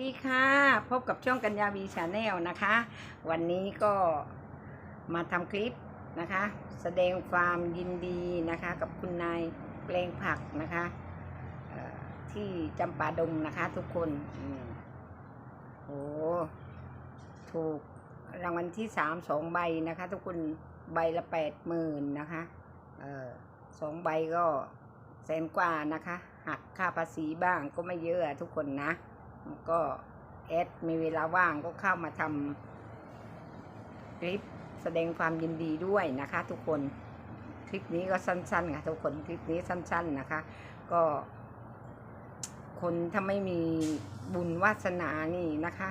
ดีค่ะ พบกับช่องกัญญาวีชาแนลนะคะ วันนี้ก็มาทำคลิปนะคะ แสดงความยินดีนะคะ กับคุณนายเปลงผักนะคะที่จำปาดงนะคะทุกคนอืมโอ้ถูกรางวัลที่สามสองใบนะคะ ทุกคนใบละแปดหมื่นนะคะออสองใบก็แสนกว่านะคะ หักค่าภาษีบ้างก็ไม่เยอะทุกคนนะ ก็แอดมีเวลาว่างก็เข้ามาทำคลิปแสดงความยินดีด้วยนะคะ ทุกคนคลิปนี้ก็สั้นๆค่ะทุกคนคลิปนี้สั้น ๆนะคะ ก็ คนถ้าไม่มีบุญวาสนานี่นะคะ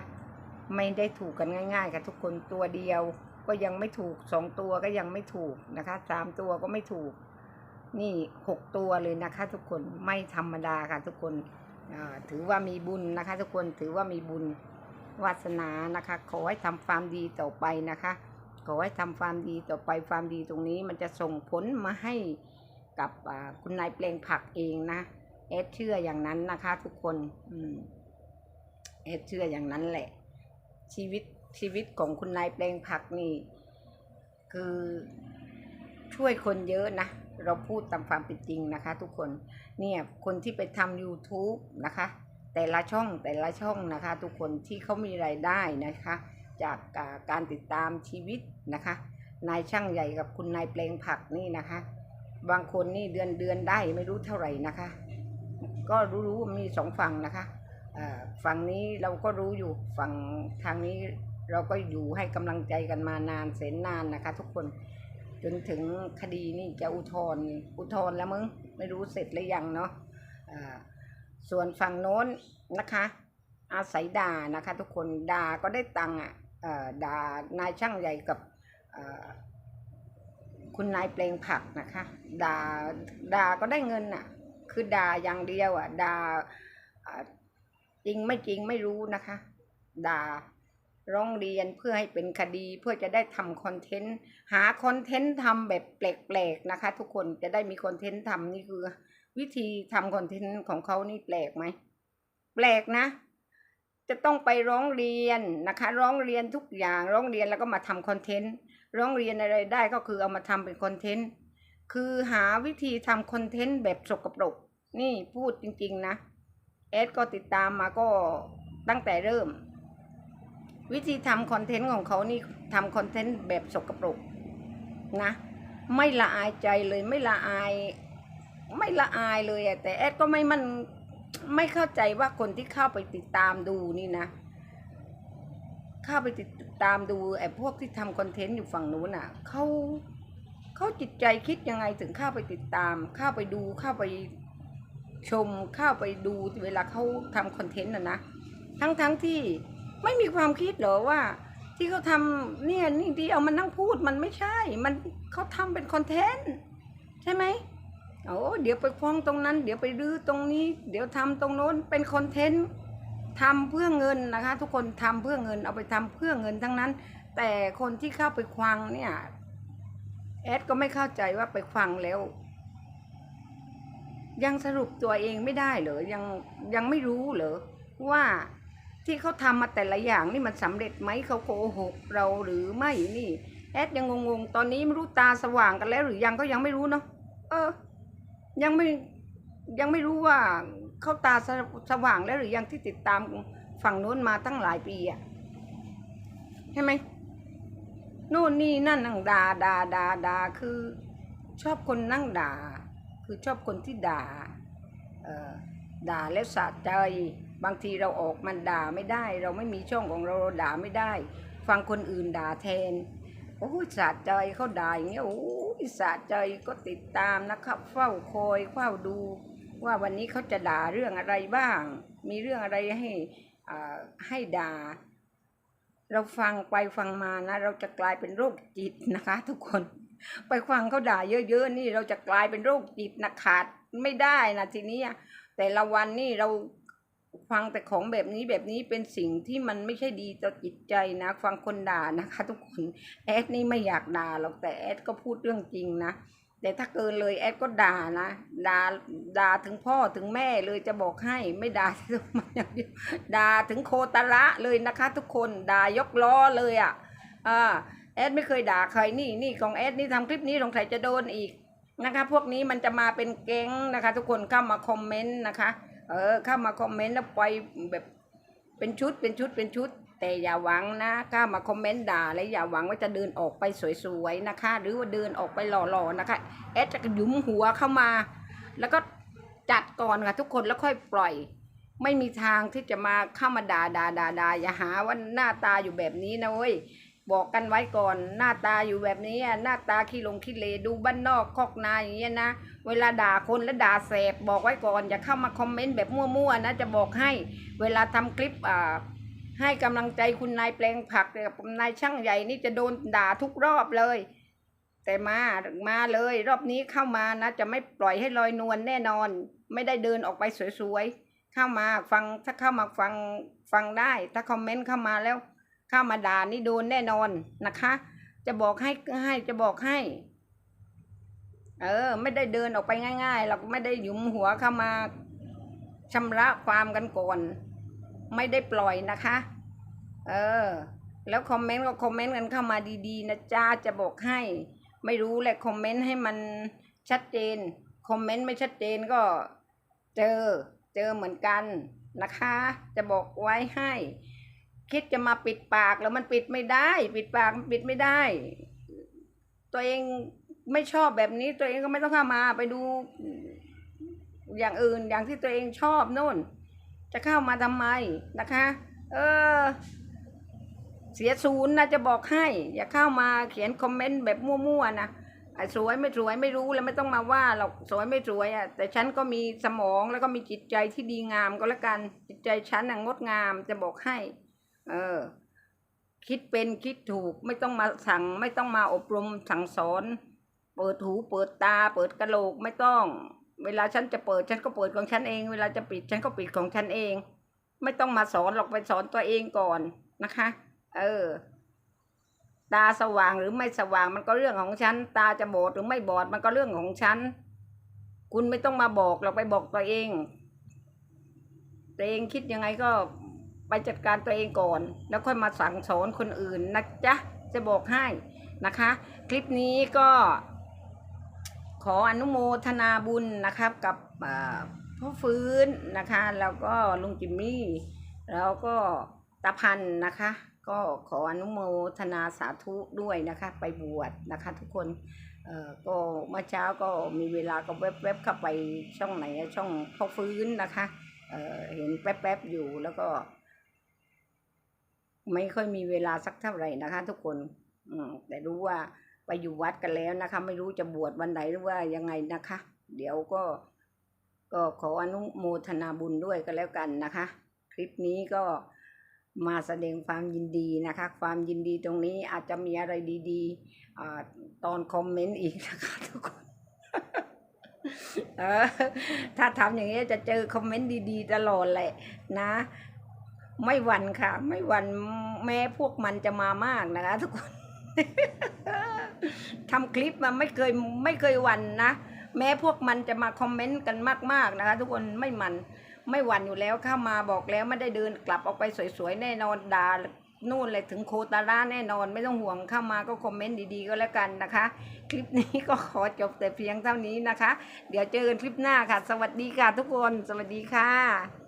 ไม่ได้ถูกกันง่าย ๆ ค่ะทุกคนตัวเดียวก็ยังไม่ถูกสองตัวก็ยังไม่ถูกนะคะสามตัวก็ไม่ถูก นี่หกตัวเลยนะคะ ทุกคนไม่ธรรมดาค่ะทุกคน ถือว่ามีบุญนะคะ ทุกคนถือว่ามีบุญวาสนานะคะ ขอให้ทำความดีต่อไปนะคะ ขอให้ทำความดีต่อไปความดีตรงนี้ มันจะส่งผลมาให้กับคุณนายเปลงผักเองนะเอสเชื่ออย่างนั้นนะคะ ทุกคนเอสเชื่ออย่างนั้นแหละ ชีวิตชีวิตของคุณนายเปลงผักนี่ คือช่วยคนเยอะนะ เราพูดตามความเป็นจริงนะคะ ทุกคนเนี่ยคนที่ไปทำ YouTube นะคะ แต่ละช่องแต่ละช่องนะคะ ทุกคนที่เขามีรายได้นะคะ จากการติดตามชีวิตนะคะ นายช่างใหญ่กับคุณนายเปลงผักนี่นะคะ บางคนนี่เดือนเดือนได้ไม่รู้เท่าไหร่นะคะ ก็รู้รู้ว่ามีสองฝั่งนะคะฝั่งนี้เราก็รู้อยู่ฝั่งทางนี้เราก็อยู่ให้กำลังใจกันมานานแสนนานนะคะ ทุกคน จนถึงคดีนี่จะอุทธรณ์อุทธรณ์แล้วมึงไม่รู้เสร็จหรือยังเนาะส่วนฝั่งโน้นนะคะ อาศัยด่านะคะ ทุกคนด่าก็ได้ตังค์อะด่านายช่างใหญ่กับคุณนายเปลงผักนะคะด่าด่าก็ได้เงินอะคือด่าอย่างเดียวอะด่าจริงไม่จริงไม่รู้นะคะด่า ร้องเรียนเพื่อให้เป็นคดีเพื่อจะได้ทำคอนเทนต์หาคอนเทนต์ทำแบบแปลกๆนะคะ ทุกคนจะได้มีคอนเทนต์ทำนี่คือ วิธีทำคอนเทนต์ของเขานี่แปลกไหมแปลกนะ จะต้องไปร้องเรียนนะคะ ร้องเรียนทุกอย่างร้องเรียนแล้วก็มาทำคอนเทนต์ร้องเรียนอะไรได้ก็คือเอามาทำเป็นคอนเทนต์คือหาวิธีทำคอนเทนต์แบบสกปรกนี่พูดจริง ๆ นะเอสก็ติดตามมาก็ตั้งแต่เริ่ม วิธีทำคอนเทนต์ของเขานี่ทำคอนเทนต์แบบสกปรกนะ ไม่ละอายใจเลยไม่ละอาย ไม่ละอายเลยอะแต่แอดก็ไม่มันไม่เข้าใจว่าคนที่เข้าไปติดตามดูนี่นะ เข้าไปติดตามดูไอ้พวกที่ทำคอนเทนต์อยู่ฝั่งนู้นอะเขาเขาจิตใจคิดยังไงถึงเข้าไปติดตาม เข้าไปดูเข้าไปชมเข้าไปดูเวลาเขาทำคอนเทนต์น่ะนะ ทั้งทั้งที่ ไม่มีความคิดเหรอว่า ที่เขาทำเนี่ยนี่ที่เอามานั่งพูดมันไม่ใช่ มันเขาทำเป็นคอนเทนต์ใช่ไหมโอ้เดี๋ยวไปฟ้องตรงนั้น เดี๋ยวไปรื้อตรงนี้ เดี๋ยวทำตรงโน้นเป็นคอนเทนต์ทำเพื่อเงินนะคะ ทุกคนทำเพื่อเงินเอาไปทำเพื่อเงินทั้งนั้น แต่คนที่เข้าไปควังเนี่ยแอดก็ไม่เข้าใจว่าไปควังแล้ว ยังสรุปตัวเองไม่ได้เหรอยังยังไม่รู้เหรอว่า ที่เขาทำมาแต่ละอย่างนี่มันสำเร็จไหมเขาโกหกเราหรือไม่นี่ แอดยังงงๆ ตอนนี้ไม่รู้ตาสว่างกันแล้วหรือยังก็ยังไม่รู้เนาะเออ ยังไม่ยังไม่รู้ว่าเขาตาสสว่างแล้วหรือยังที่ติดตามฝั่งโน้นมาตั้งหลายปีอะใช่ไหมโน่นนี่นั่นนั่งด่าด่าด่าด่าคือ ชอบคนนั่งด่า คือชอบคนที่ด่าเอ่อด่าแล้วสะใจ บางทีเราออกมันด่าไม่ได้ เราไม่มีช่องของเราเราด่าไม่ได้ ฟังคนอื่นด่าแทนโอ้ยสะใจเขาด่าอย่างเงี้ยโอ้ยสะใจก็ติดตามนะครับ เฝ้าคอยเฝ้าดู ว่าวันนี้เขาจะด่าเรื่องอะไรบ้าง มีเรื่องอะไรให้อ่าให้ด่า เราฟังไปฟังมานะ เราจะกลายเป็นโรคจิตนะคะ ทุกคนไปฟังเขาด่าเยอะๆนี่เราจะกลายเป็นโรคจิตนะขาดไม่ได้นะทีนี้แต่ละวันนี่เรา ฟังแต่ของแบบนี้แบบนี้เป็นสิ่งที่มันไม่ใช่ดีต่อจิตใจนะ ฟังคนด่านะคะ ทุกคนแอดนี่ไม่อยากด่าหรอกแต่แอดก็พูดเรื่องจริงนะแต่ถ้าเกินเลยแอดก็ด่านะด่าด่าถึงพ่อถึงแม่เลยจะบอกให้ไม่ด่าที่ตมันอย่างเดียวด่าถึงโคตรละเลยนะคะ ทุกคนด่ายกล้อเลยอะอ่าแอดไม่เคยด่าใครนี่นี่ของแอดนี่ทำคลิปนี้สงสัยจะโดนอีกนะคะ พวกนี้มันจะมาเป็นแก๊งนะคะ ทุกคนเข้ามาคอมเมนต์นะคะ เออเข้ามาคอมเมนต์แล้วไปแบบเป็นชุดเป็นชุดเป็นชุด แต่อย่าหวังนะเข้ามาคอมเมนต์ด่าและอย่าหวังว่าจะเดินออกไปสวยๆนะคะ หรือว่าเดินออกไปหล่อๆนะคะแอดจะหยุมหัวเข้ามา แล้วก็จัดก่อนค่ะทุกคนแล้วค่อยปล่อย ไม่มีทางที่จะมาเข้ามาด่าด่าด่าด่าอย่าหาว่าหน้าตาอยู่แบบนี้นะเว้ย บอกกันไว้ก่อนหน้าตาอยู่แบบนี้หน้าตาขี้ลงขี้เลดูบ้านนอกคอกนาอย่างเงี้ยนะ เวลาด่าคนแล้วด่าแสบบอกไว้ก่อน อย่าเข้ามาคอมเมนต์แบบมั่วๆนะจะบอกให้เวลาทำคลิปอ่าให้กำลังใจคุณนายแปลงผักกับนายช่างใหญ่นี่จะโดนด่าทุกรอบเลย แต่มามาเลยรอบนี้เข้ามานะ จะไม่ปล่อยให้ลอยนวลแน่นอน ไม่ได้เดินออกไปสวยๆเข้ามาฟังถ้าเข้ามาฟังฟังได้ ถ้าคอมเมนต์เข้ามาแล้ว เข้ามาด่านี่โดนแน่นอนนะคะ จะบอกให้ให้จะบอกให้ เออ ไม่ได้เดินออกไปง่ายๆเราไม่ได้หยุมหัวเข้ามาชำระความกันก่อนไม่ได้ปล่อยนะคะ เออ แล้วคอมเมนต์ก็คอมเมนต์กันเข้ามาดีๆนะจ้าจะบอกให้ ไม่รู้แหละคอมเมนต์ให้มันชัดเจน คอมเมนต์ไม่ชัดเจนก็เจอ เจอเหมือนกันนะคะ จะบอกไว้ให้ คิดจะมาปิดปากแล้วมันปิดไม่ได้ ปิดปากมันปิดไม่ได้ ตัวเองไม่ชอบแบบนี้ตัวเองก็ไม่ต้องเข้ามาไปดู อย่างอื่นอย่างที่ตัวเองชอบโน่น จะเข้ามาทำไมนะคะ เออ เสียศูนย์นะจะบอกให้ อย่าเข้ามาเขียนคอมเมนต์แบบมั่วๆนะสวยไม่สวยไม่รู้แล้วไม่ต้องมาว่าหรอกสวยไม่สวยอะแต่ฉันก็มีสมองแล้วก็มีจิตใจที่ดีงามก็แล้วกันจิตใจฉันน่ะงดงามจะบอกให้ เออ คิดเป็นคิดถูกไม่ต้องมาสั่ง ไม่ต้องมาอบรมสั่งสอน เปิดหูเปิดตา เปิดกระโหลกไม่ต้อง เวลาฉันจะเปิดฉันก็เปิดของฉันเอง เวลาจะปิดฉันก็ปิดของฉันเอง ไม่ต้องมาสอนหรอกไปสอนตัวเองก่อนนะคะ เออ ตาสว่างหรือไม่สว่างมันก็เรื่องของฉัน ตาจะบอดหรือไม่บอดมันก็เรื่องของฉันคุณไม่ต้องมาบอกเราไปบอกตัวเอง ตัวเองคิดยังไงก็ ไปจัดการตัวเองก่อน แล้วค่อยมาสั่งสอนคนอื่นนะจ๊ะจะบอกให้นะคะ คลิปนี้ก็ขออนุโมทนาบุญนะครับกับพ่อฟื้นนะคะ แล้วก็ลุงจิมมี่ แล้วก็ตาพันนะคะ ก็ขออนุโมทนาสาธุด้วยนะคะ ไปบวชนะคะ ทุกคนเอ่อก็เมื่อเช้าก็มีเวลาก็แวบๆเข้าไปช่องไหนช่องพ่อฟื้นนะคะเอ่อเห็นแป๊บๆอยู่แล้วก็ ไม่ค่อยมีเวลาสักเท่าไหร่นะคะ ทุกคน อืมแต่รู้ว่าไปอยู่วัดกันแล้วนะคะ ไม่รู้จะบวชวันไหนหรือว่ายังไงนะคะ เดี๋ยวก็ ก็ขออนุโมทนาบุญด้วยก็แล้วกันนะคะ คลิปนี้ก็มาแสดงความยินดีนะคะ ความยินดีตรงนี้อาจจะมีอะไรดีๆอตอนคอมเมนต์อีกนะคะทุกคนถ้าทำอย่างนี้ยจะเจอคอมเมนต์ดีๆ ตลอดแหละนะ ไม่หวั่นค่ะ ไม่หวั่นแม้พวกมันจะมามากนะคะ ทุกคนทำคลิปมาไม่เคยไม่เคยหวั่นนะแม้พวกมันจะมาคอมเมนต์กันมากๆนะคะ ทุกคนไม่มันไม่หวั่นอยู่แล้วเข้ามาบอกแล้วไม่ได้เดินกลับออกไปสวยๆแน่นอนด่านู่นเลยถึงโคตาร่าแน่นอนไม่ต้องห่วงเข้ามาก็คอมเมนต์ดีๆก็แล้วกันนะคะ คลิปนี้ก็ขอจบแต่เพียงเท่านี้นะคะ เดี๋ยวเจอกันคลิปหน้าค่ะ สวัสดีค่ะทุกคน สวัสดีค่ะ